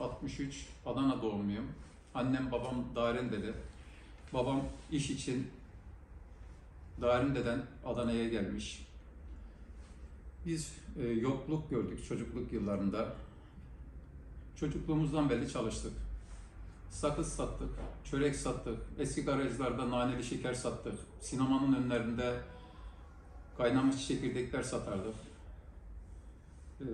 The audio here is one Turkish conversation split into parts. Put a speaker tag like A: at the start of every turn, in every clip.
A: 63 Adana doğumluyum. Annem babam Darende'de. Babam iş için Darende'den Adana'ya gelmiş. Biz e, yokluk gördük çocukluk yıllarında. Çocukluğumuzdan beri çalıştık. Sakız sattık, çörek sattık, eski garajlarda naneli şeker sattık. Sinemanın önlerinde kaynamış çekirdekler satardık. Ee,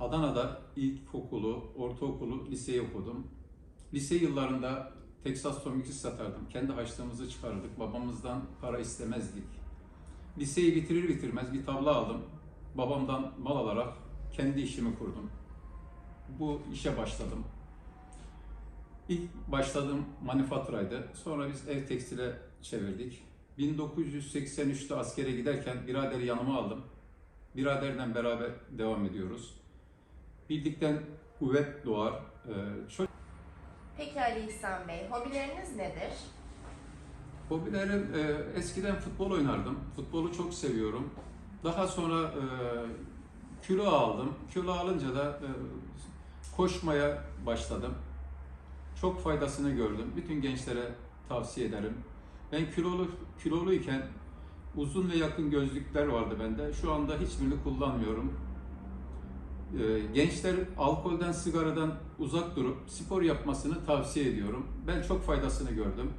A: Adana'da ilkokulu, ortaokulu, liseyi okudum. Lise yıllarında Texas Tomikis satardım. Kendi harçlığımızı çıkarırdık. Babamızdan para istemezdik. Liseyi bitirir bitirmez bir tabla aldım. Babamdan mal alarak kendi işimi kurdum. Bu işe başladım. İlk başladığım manifaturaydı. Sonra biz ev tekstile çevirdik. 1983'te askere giderken biraderi yanıma aldım. Biraderden beraber devam ediyoruz. Birlikten kuvvet doğar. Ee, çok
B: Peki Ali İhsan Bey, hobileriniz nedir?
A: hobilerim e, eskiden futbol oynardım. Futbolu çok seviyorum. Daha sonra e, kilo aldım. Kilo alınca da e, koşmaya başladım. Çok faydasını gördüm. Bütün gençlere tavsiye ederim. Ben kilolu kiloluyken uzun ve yakın gözlükler vardı bende. Şu anda hiçbirini kullanmıyorum. Ee, Gençler alkolden, sigaradan uzak durup spor yapmasını tavsiye ediyorum. Ben çok faydasını gördüm.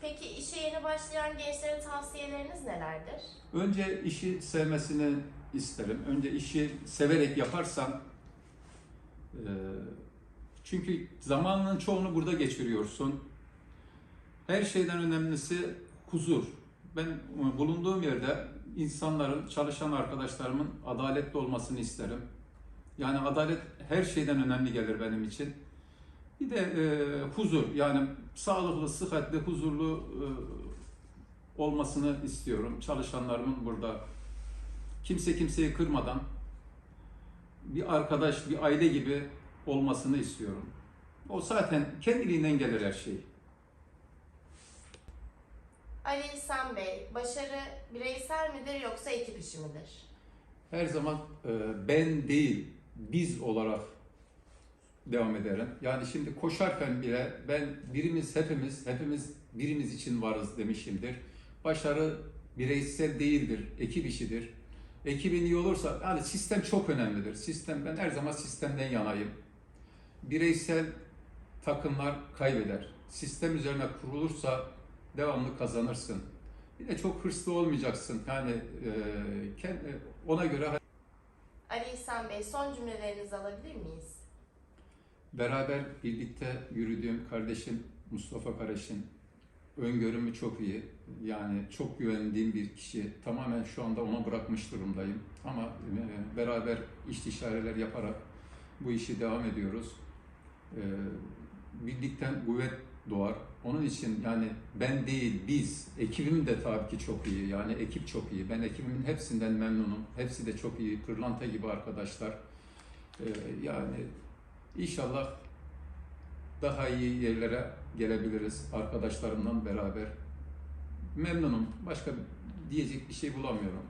B: Peki işe yeni başlayan gençlere tavsiyeleriniz nelerdir?
A: Önce işi sevmesini isterim. Önce işi severek yaparsan e, çünkü zamanının çoğunu burada geçiriyorsun. Her şeyden önemlisi huzur. Ben bulunduğum yerde insanların, çalışan arkadaşlarımın adaletli olmasını isterim. Yani adalet her şeyden önemli gelir benim için. Bir de e, huzur yani sağlıklı, sıhhatli, huzurlu e, olmasını istiyorum. Çalışanlarımın burada kimse kimseyi kırmadan bir arkadaş, bir aile gibi olmasını istiyorum. O zaten kendiliğinden gelir her şey.
B: Ali İhsan Bey, başarı bireysel midir yoksa ekip işi midir?
A: Her zaman e, ben değil, biz olarak devam ederim. Yani şimdi koşarken bile ben birimiz hepimiz, hepimiz birimiz için varız demişimdir. Başarı bireysel değildir, ekip işidir. Ekibin iyi olursa, yani sistem çok önemlidir. Sistem, ben her zaman sistemden yanayım. Bireysel takımlar kaybeder. Sistem üzerine kurulursa devamlı kazanırsın. Bir de çok hırslı olmayacaksın. Yani e, kend- ona göre
B: Ali İhsan Bey, son cümlelerinizi alabilir miyiz?
A: Beraber birlikte yürüdüğüm kardeşim Mustafa Karaş'ın öngörümü çok iyi. Yani çok güvendiğim bir kişi. Tamamen şu anda ona bırakmış durumdayım. Ama e, beraber istişareler yaparak bu işi devam ediyoruz. E, Birlikten kuvvet doğar. Onun için yani ben değil biz, ekibim de tabii ki çok iyi. Yani ekip çok iyi. Ben ekibimin hepsinden memnunum. Hepsi de çok iyi. Pırlanta gibi arkadaşlar. E, Yani İnşallah daha iyi yerlere gelebiliriz arkadaşlarımla beraber. Memnunum. Başka diyecek bir şey bulamıyorum.